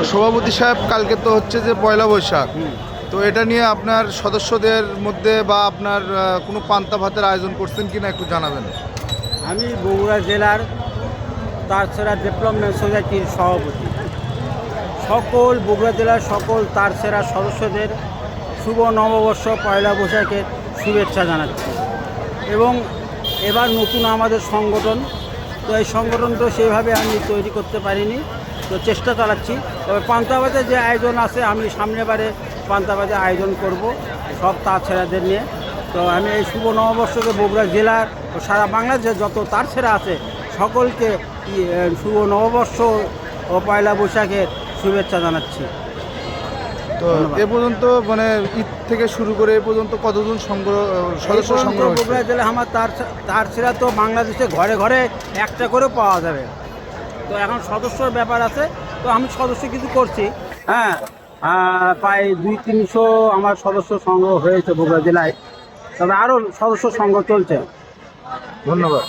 তো সভাপতি সাহেব, কালকে তো হচ্ছে যে পয়লা বৈশাখ। তো এটা নিয়ে আপনার সদস্যদের মধ্যে বা আপনার কোনো পান্তা ভাতের আয়োজন করছেন কিনা একটু জানাবেন। আমি বগুড়া জেলার তারছেরা ডেভেলপমেন্ট সোসাইটির সভাপতি। সকল বগুড়া জেলার সকল তারছেরা সদস্যদের শুভ নববর্ষ, পয়লা বৈশাখের শুভেচ্ছা জানাচ্ছি। এবং এবার নতুন আমাদের সংগঠন। তো এই সংগঠন তো সেইভাবে আমি তৈরি করতে পারিনি। তো চেষ্টা চালাচ্ছি। তবে পান্তাবাজে যে আয়োজন আছে আমি সামনেবারে পান্তাবাজে আয়োজন করব সব তারছেরাদের নিয়ে। তো আমি এই শুভ নববর্ষকে বগুড়া জেলার ও সারা বাংলাদেশে যত তারছেরা আছে সকলকে শুভ নববর্ষ ও পয়লা বৈশাখের শুভেচ্ছা জানাচ্ছি। তো এ পর্যন্ত মানে ঈদ থেকে শুরু করে এ পর্যন্ত কতজন সংগ্রহ সদস্য সংগ্রহ বগুড়া জেলা আমার তার তার ছেড়া তো বাংলাদেশে ঘরে ঘরে একটা করে পাওয়া যাবে। তো এখন সদস্যর ব্যাপার আছে তো আমি সদস্য কিছু করছি। হ্যাঁ প্রায় দুই তিনশো আমার সদস্য সংগ্রহ হয়েছে বগুড়া জেলায়। তবে আরও সদস্য সংগ্রহ চলছে। ধন্যবাদ।